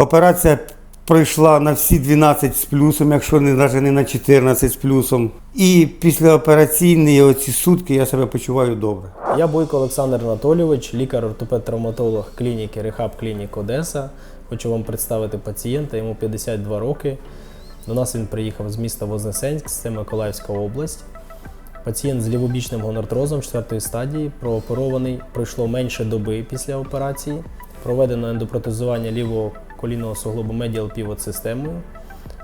Операція пройшла на всі 12 з плюсом, якщо не навіть не на 14 з плюсом. І післяопераційні оці сутки я себе почуваю добре. Я Бойко Олександр Анатолійович, лікар-ортопед-травматолог клініки Рехаб Клінік Одеса. Хочу вам представити пацієнта, йому 52 роки. До нас він приїхав з міста Вознесенськ, це Миколаївська область. Пацієнт з лівобічним гонартрозом 4 стадії, прооперований, пройшло менше доби після операції. Проведено ендопротезування лівого колінного суглобу медіал півот системою.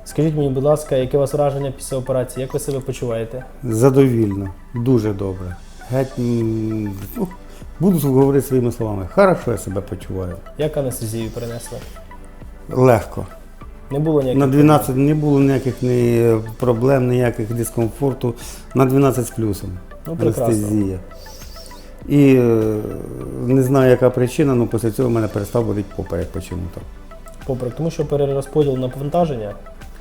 Скажіть мені, будь ласка, яке у вас враження після операції? Як ви себе почуваєте? Задовільно, дуже добре. Геть, м, ну, буду говорити своїми словами. Хорошо я себе почуваю. Як анестезію перенесли? Легко. Не було ніяких На 12 не було ніяких ні проблем, ніяких дискомфорту. На 12 з плюсом. Ну, прекрасно. Анестезія. І е, не знаю, яка причина, але після цього в мене перестав боліти поперек почому-то. Попри тому, що перерозподіл навантаження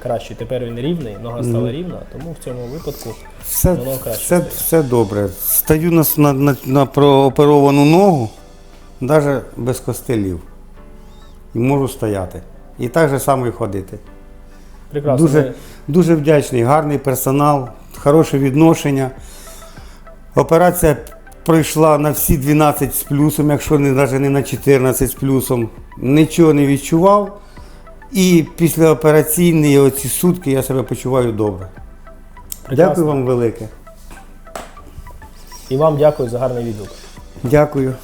кращий, тепер він рівний, нога стала рівна, тому в цьому випадку Все, Воно краще все, все добре. Стаю на, на, на, на прооперовану ногу, навіть без костелів. І можу стояти. І так же само і ходити. прекрасно. Дуже, дуже вдячний, гарний персонал, хороше відношення. Операція пройшла на всі 12 з плюсом, якщо не навіть не на 14 з плюсом. Нічого не відчував. І післяопераційні оці сутки я себе почуваю добре. прекрасно. Дякую вам велике. І вам дякую за гарний відгук. Дякую.